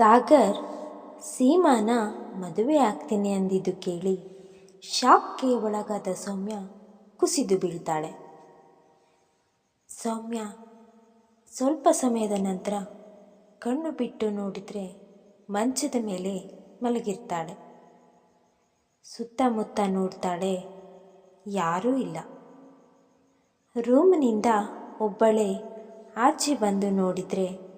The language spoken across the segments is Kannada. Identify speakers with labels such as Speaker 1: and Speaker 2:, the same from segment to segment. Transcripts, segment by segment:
Speaker 1: ಸಾಗರ್, ಸೀಮಾನ ಮದುವೆ ಆಗ್ತೀನಿ ಅಂದಿದ್ದು ಕೇಳಿ ಶಾಕ್ಗೆ ಒಳಗಾದ ಸೌಮ್ಯ ಕುಸಿದು ಬೀಳ್ತಾಳೆ. ಸೌಮ್ಯ ಸ್ವಲ್ಪ ಸಮಯದ ನಂತರ ಕಣ್ಣು ಬಿಟ್ಟು ನೋಡಿದರೆ ಮಂಚದ ಮೇಲೆ ಮಲಗಿರ್ತಾಳೆ. ಸುತ್ತಮುತ್ತ ನೋಡ್ತಾಳೆ, ಯಾರೂ ಇಲ್ಲ. ರೂಮ್ನಿಂದ ಒಬ್ಬಳೇ ಆಚೆ ಬಂದು ನೋಡಿದರೆ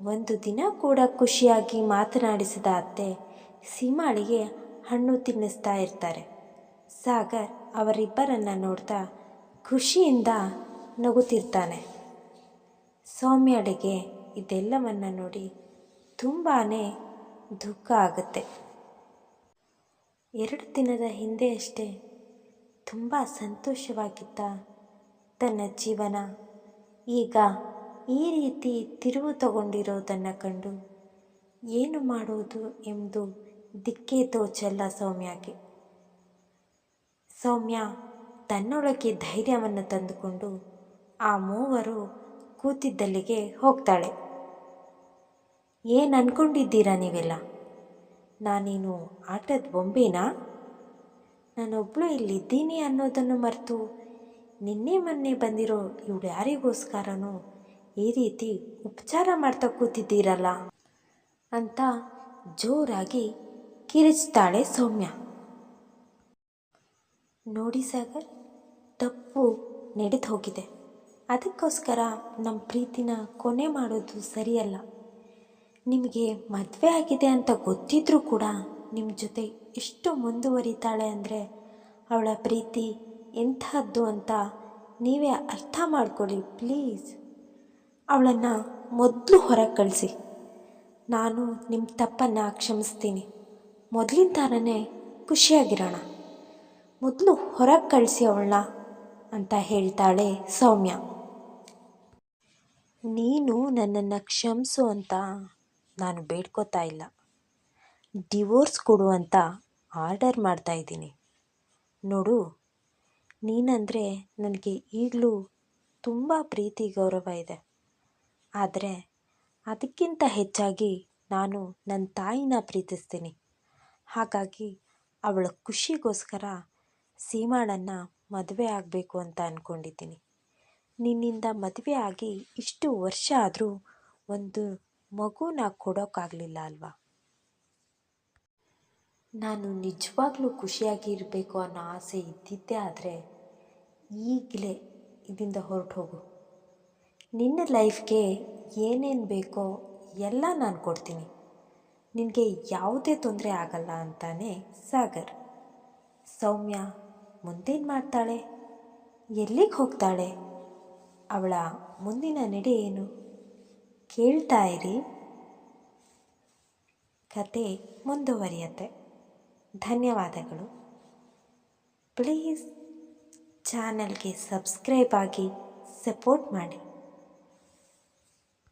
Speaker 1: ಒಂದು ದಿನ ಕೂಡ ಖುಷಿಯಾಗಿ ಮಾತನಾಡಿಸಿದ ಅತ್ತೆ ಸೀಮಾಳಿಗೆ ಹಣ್ಣು ತಿನ್ನಿಸ್ತಾ ಇರ್ತಾರೆ. ಸಾಗರ್ ಅವರಿಬ್ಬರನ್ನ ನೋಡ್ತಾ ಖುಷಿಯಿಂದ ನಗುತ್ತಿರ್ತಾನೆ. ಸೌಮ್ಯಳಿಗೆ ಇದೆಲ್ಲವನ್ನು ನೋಡಿ ತುಂಬಾ ದುಃಖ ಆಗುತ್ತೆ. ಎರಡು ದಿನದ ಹಿಂದೆಯಷ್ಟೇ ತುಂಬ ಸಂತೋಷವಾಗಿದ್ದ ತನ್ನ ಜೀವನ. ಈಗ ಈ ರೀತಿ ತಿರುವು ತಗೊಂಡಿರೋದನ್ನು ಕಂಡು ಏನು ಮಾಡುವುದು ಎಂದು ದಿಕ್ಕೇ ತೋಚಲ್ಲ ಸೌಮ್ಯಗೆ. ಸೌಮ್ಯ ತನ್ನೊಳಗೆ ಧೈರ್ಯವನ್ನು ತಂದುಕೊಂಡು ಆ ಮೂವರು ಕೂತಿದ್ದಲ್ಲಿಗೆ ಹೋಗ್ತಾಳೆ. ಏನು ಅನ್ಕೊಂಡಿದ್ದೀರಾ ನೀವೆಲ್ಲ? ನಾನೇನು ಆಟದ ಬೊಂಬೆನಾ? ನಾನೊಬ್ಬಳು ಇಲ್ಲಿದ್ದೀನಿ ಅನ್ನೋದನ್ನು ಮರೆತು ನಿನ್ನೆ ಮೊನ್ನೆ ಬಂದಿರೋ ಇವಳು ಯಾರಿಗೋಸ್ಕರನೋ ಈ ರೀತಿ ಉಪಚಾರ ಮಾಡ್ತಾ ಕೂತಿದ್ದೀರಲ್ಲ? ಅಂತ ಜೋರಾಗಿ ಕಿರಿಚ್ತಾಳೆ ಸೌಮ್ಯ. ನೋಡಿ ಸಾಗರ್, ತಪ್ಪು ನಡೆದು ಹೋಗಿದೆ. ಅದಕ್ಕೋಸ್ಕರ ನಮ್ಮ ಪ್ರೀತಿನ ಕೊನೆ ಮಾಡೋದು ಸರಿಯಲ್ಲ. ನಿಮಗೆ ಮದುವೆ ಆಗಿದೆ ಅಂತ ಗೊತ್ತಿದ್ರೂ ಕೂಡ ನಿಮ್ಮ ಜೊತೆ ಎಷ್ಟು ಮುಂದುವರಿತಾಳೆ ಅಂದರೆ ಅವಳ ಪ್ರೀತಿ ಎಂಥದ್ದು ಅಂತ ನೀವೇ ಅರ್ಥ ಮಾಡ್ಕೊಳ್ಳಿ, ಪ್ಲೀಸ್. ಅವಳನ್ನು ಮೊದಲು ಹೊರಗೆ ಕಳಿಸಿ. ನಾನು ನಿಮ್ಮ ತಪ್ಪನ್ನು ಕ್ಷಮಿಸ್ತೀನಿ. ಮೊದಲಿನ ಥರನೇ ಖುಷಿಯಾಗಿರೋಣ. ಮೊದಲು ಹೊರಗೆ ಕಳಿಸಿ ಅವಳನ್ನ ಅಂತ ಹೇಳ್ತಾಳೆ ಸೌಮ್ಯ. ನೀನು ನನ್ನನ್ನು ಕ್ಷಮಿಸು ಅಂತ ನಾನು ಬೇಡ್ಕೋತಾ ಇಲ್ಲ. ಡಿವೋರ್ಸ್ ಕೊಡು ಅಂತ ಆರ್ಡರ್ ಮಾಡ್ತಾ ಇದ್ದೀನಿ. ನೋಡು, ನೀನಂದರೆ ನನಗೆ ಈಗಲೂ ತುಂಬ ಪ್ರೀತಿ ಗೌರವ ಇದೆ. ಆದರೆ ಅದಕ್ಕಿಂತ ಹೆಚ್ಚಾಗಿ ನಾನು ನನ್ನ ತಾಯಿನ ಪ್ರೀತಿಸ್ತೀನಿ. ಹಾಗಾಗಿ ಅವಳ ಖುಷಿಗೋಸ್ಕರ ಸೀಮಾಳನ್ನು ಮದುವೆ ಆಗಬೇಕು ಅಂತ ಅಂದ್ಕೊಂಡಿದ್ದೀನಿ ನಿನ್ನಿಂದ ಮದುವೆ ಆಗಿ ಇಷ್ಟು ವರ್ಷ ಆದರೂ ಒಂದು ಮಗುನ ಕೊಡೋಕ್ಕಾಗಲಿಲ್ಲ ಅಲ್ವಾ? ನಾನು ನಿಜವಾಗ್ಲೂ ಖುಷಿಯಾಗಿ ಇರಬೇಕು ಅನ್ನೋ ಆಸೆ ಇದ್ದಿದ್ದೇ ಆದರೆ ಈಗಲೇ ಇದರಿಂದ ಹೊರಟು ಹೋಗು ನಿನ್ನ ಲೈಫ್ಗೆ ಏನೇನು ಬೇಕೋ ಎಲ್ಲ ನಾನು ಕೊಡ್ತೀನಿ. ನಿನಗೆ ಯಾವುದೇ ತೊಂದರೆ ಆಗಲ್ಲ ಅಂತಾನೆ ಸಾಗರ್. ಸೌಮ್ಯ ಮುಂದೇನು ಮಾಡ್ತಾಳೆ? ಎಲ್ಲಿಗೆ ಹೋಗ್ತಾಳೆ? ಅವಳ ಮುಂದಿನ ನಡೆ ಏನು? ಕೇಳ್ತಾ ಇರಿ. ಕತೆ ಮುಂದುವರಿಯತ್ತೆ. ಧನ್ಯವಾದಗಳು. ಪ್ಲೀಸ್ ಚಾನಲ್ಗೆ ಸಬ್ಸ್ಕ್ರೈಬ್ ಆಗಿ ಸಪೋರ್ಟ್ ಮಾಡಿ.